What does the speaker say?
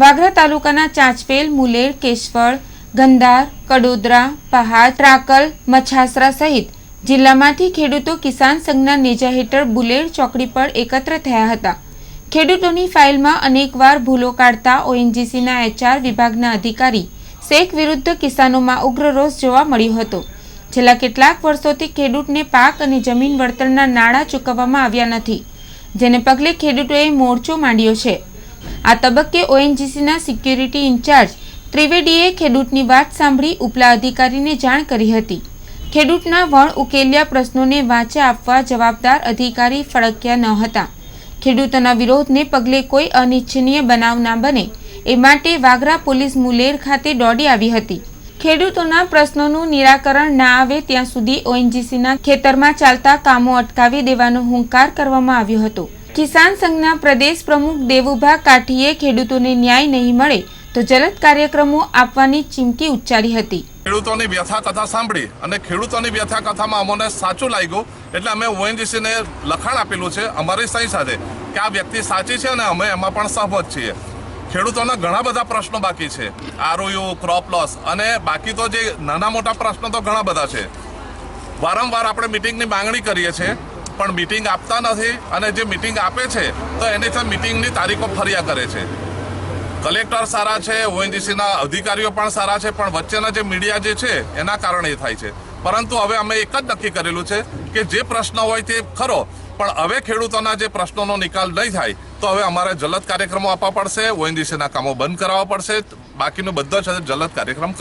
વાગરા તાલુકાના ચાંચવેલ, મુલેર, કેશવળ, ગંધાર, કડોદરા, પહાડ, ત્રાકલ, મછાસરા સહિત જિલ્લામાંથી ખેડૂતો કિસાન સંઘના નેજા હેઠળ બુલેર ચોકડી પર એકત્ર થયા હતા. ખેડૂતોની ફાઇલમાં અનેકવાર ભૂલો કાઢતા ઓએનજીસીના એચઆર વિભાગના અધિકારી શેખ વિરુદ્ધ કિસાનોમાં ઉગ્ર રોષ જોવા મળ્યો હતો. છેલ્લા કેટલાક વર્ષોથી ખેડૂતને પાક અને જમીન વળતરના નાણાં ચૂકવવામાં આવ્યા નથી, જેને પગલે ખેડૂતોએ મોરચો માંડ્યો છે. આ તબક્કે ઓએનજીસીના સિક્યુરિટી ઇન્ચાર્જ ત્રિવેદીએ ખેડૂતની વાત સાંભળી ઉપલા અધિકારીને જાણ કરી હતી. ખેડૂતના વણ ઉકેલ્યા પ્રશ્નોને વાંચે આપવા જવાબદાર અધિકારી ફળક્યા ન હતા. ખેડૂતોના વિરોધને પગલે કોઈ અનિચ્છનીય બનાવ ના બને એ માટે વાગરા પોલીસ મુલેર ખાતે દોડી આવી હતી. ખેડૂતોના પ્રશ્નોનું નિરાકરણ ના આવે ત્યાં સુધી ઓએનજીસીના ખેતરમાં ચાલતા કામો અટકાવી દેવાનો હુંકાર કરવામાં આવ્યો હતો. કિસાન સંઘના પ્રદેશ પ્રમુખ દેવુભા કાઠીએ ખેડૂતોને ન્યાય નહીં મળે તો જલદ કાર્યક્રમો આપવાની ચીમકી ઉચ્ચારી હતી. ખેડૂતોની વ્યથા કથા સાંભળી અને ખેડૂતોની વ્યથા કથામાં અમને સાચું લાગ્યું એટલે અમે ઓએનજીસીને લખાણ આપેલું છે અમારી સહી સાથે કે આ વ્યક્તિ સાચી છે અને અમે એમાં પણ સહમત છીએ. ખેડૂતોના ઘણા બધા પ્રશ્નો બાકી છે. આરઓયુ ક્રોપ લોસ અને બાકી તો જે નાના મોટા પ્રશ્નો તો ઘણા બધા છે. વારંવાર આપણે મિટિંગની માંગણી કરીએ છીએ પણ મિટિંગ આપતા નથી અને જે મિટિંગ આપે છે, તો એની સાથે મિટિંગની તારીખો ફર્યા કરે છે. કલેક્ટર સારા છે, ઓએનજીસીના અધિકારીઓ પણ સારા છે, પણ વચ્ચેના જે મીડિયા જે છે, એના કારણે એ થાય છે. પરંતુ હવે અમે એક જ નક્કી કરેલું છે કે જે પ્રશ્ન હોય તે ખરો, પણ હવે ખેડૂતોના જે પ્રશ્નોનો નિકાલ નહીં થાય, તો હવે અમારે જલદ કાર્યક્રમો આપવા પડશે, ઓએનજીસીના કામો બંધ કરાવવા પડશે, બાકીનું બધા જ જલદ કાર્યક્રમ કરી